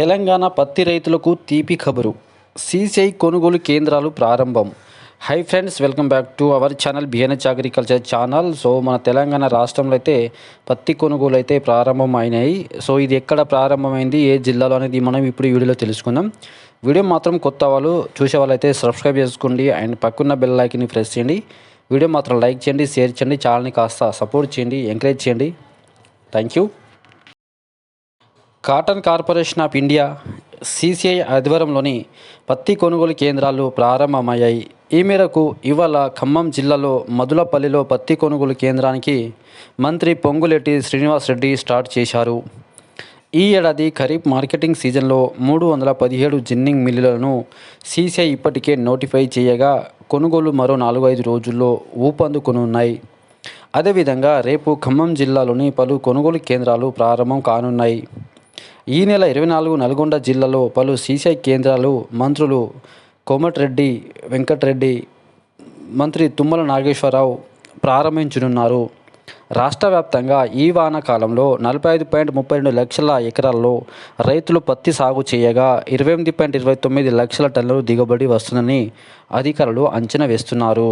తెలంగాణ పత్తి రైతులకు తీపి ఖబరు. సీసీఐ కొనుగోలు కేంద్రాలు ప్రారంభం. Hi friends welcome back to our channel BNH agriculture channel so మన తెలంగాణ రాష్ట్రంలో అయితే పత్తి కొనుగోలు అయితే ప్రారంభం అయినాయి సో ఇది ఎక్కడ ప్రారంభమైంది ఏ జిల్లాలో అనేది మనం ఇప్పుడు వీడియోలో తెలుసుకుందాం. వీడియో మాత్రం కొత్త వాళ్ళు చూసే వాళ్ళైతే సబ్స్క్రైబ్ చేసుకోండి అండ్ పక్కన్న బెల్ లైక్ని ప్రెస్ చేయండి. వీడియో మాత్రం లైక్ చేయండి షేర్ చేయండి ఛానల్ని కాస్త సపోర్ట్ చేయండి ఎంకరేజ్ చేయండి. Thank you cotton corporation of India CCI ఆధ్వర్యంలోని పత్తి కొనుగోలు కేంద్రాలు ప్రారంభమయ్యాయి. ఈ మేరకు ఇవాళ ఖమ్మం జిల్లాలో మధులపల్లిలో పత్తి కొనుగోలు కేంద్రానికి మంత్రి పొంగులేటి శ్రీనివాసరెడ్డి స్టార్ట్ చేశారు. ఈ ఏడాది ఖరీఫ్ మార్కెటింగ్ సీజన్లో మూడు వందల పదిహేడు జిన్నింగ్ మిల్లులను సీసీఐ ఇప్పటికే నోటిఫై చేయగా కొనుగోలు మరో నాలుగు ఐదు రోజుల్లో ఊపందుకునున్నాయి. అదేవిధంగా రేపు ఖమ్మం జిల్లాలోని పలు కొనుగోలు కేంద్రాలు ప్రారంభం కానున్నాయి. ఈ నెల ఇరవై నాలుగు నల్గొండ జిల్లాలో పలు సీసీఐ కేంద్రాలు మంత్రులు కోమటిరెడ్డి వెంకటరెడ్డి మంత్రి తుమ్మల నాగేశ్వరరావు ప్రారంభించనున్నారు. రాష్ట్ర వ్యాప్తంగా ఈ వానాకాలంలో నలభై ఐదు పాయింట్ ముప్పై రెండు లక్షల ఎకరాల్లో రైతులు పత్తి సాగు చేయగా ఇరవై ఎనిమిది పాయింట్ ఇరవై తొమ్మిది లక్షల టన్నులు దిగుబడి వస్తుందని అధికారులు అంచనా వేస్తున్నారు.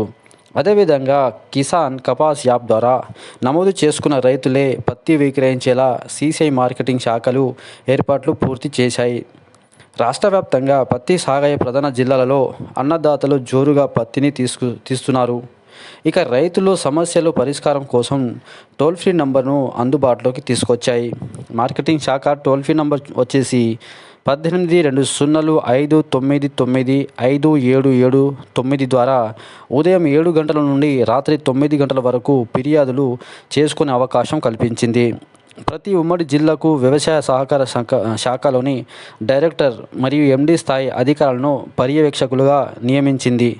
అదేవిధంగా కిసాన్ కపాస్ యాప్ ద్వారా నమోదు చేసుకున్న రైతులే పత్తి విక్రయించేలా సీసీఐ మార్కెటింగ్ శాఖలు ఏర్పాట్లు పూర్తి చేశాయి. రాష్ట్ర వ్యాప్తంగా పత్తి సాగయ్యే ప్రధాన జిల్లాలలో అన్నదాతలు జోరుగా పత్తిని తీసుకు తీస్తున్నారు. ఇక రైతులు సమస్యలు పరిష్కారం కోసం టోల్ ఫ్రీ నంబర్ను అందుబాటులోకి తీసుకొచ్చాయి. మార్కెటింగ్ శాఖ టోల్ ఫ్రీ నంబర్ వచ్చేసి పద్దెనిమిది రెండు సున్నాలు ఐదు తొమ్మిది తొమ్మిది ఐదు ఏడు ఏడు తొమ్మిది ద్వారా ఉదయం ఏడు గంటల నుండి రాత్రి తొమ్మిది గంటల వరకు ఫిర్యాదులు చేసుకునే అవకాశం కల్పించింది. ప్రతి ఉమ్మడి జిల్లాకు వ్యవసాయ సహకార శాఖ శాఖలోని డైరెక్టర్ మరియు ఎండి స్థాయి అధికారులను పర్యవేక్షకులుగా నియమించింది.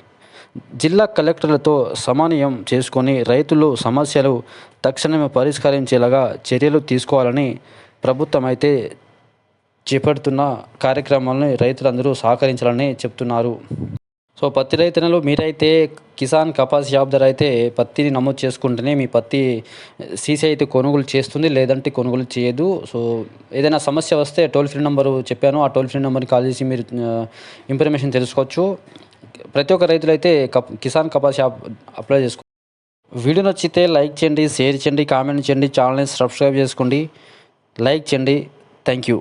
జిల్లా కలెక్టర్లతో సమన్వయం చేసుకొని రైతులు సమస్యలు తక్షణమే పరిష్కరించేలాగా చర్యలు తీసుకోవాలని ప్రభుత్వం అయితే చేపడుతున్న కార్యక్రమాలను రైతులందరూ సహకరించాలని చెప్తున్నారు. సో పత్తి రైతులు మీరైతే కిసాన్ కపాస్ యాప్ ధర అయితే పత్తిని నమోదు చేసుకుంటేనే మీ పత్తి సీసీ అయితే కొనుగోలు చేస్తుంది లేదంటే కొనుగోలు చేయదు. సో ఏదైనా సమస్య వస్తే టోల్ ఫ్రీ నెంబరు చెప్పాను ఆ టోల్ ఫ్రీ నెంబర్ని కాల్ చేసి మీరు ఇన్ఫర్మేషన్ తెలుసుకోవచ్చు. ప్రతి ఒక్క రైతులు అయితే కప్ కిసాన్ కపాస్ యాప్ అప్లై చేసుకో వీడియో నచ్చితే లైక్ చేయండి షేర్ చేయండి కామెంట్ చేయండి ఛానల్ని సబ్స్క్రైబ్ చేసుకోండి. లైక్ చేయండి. Thank you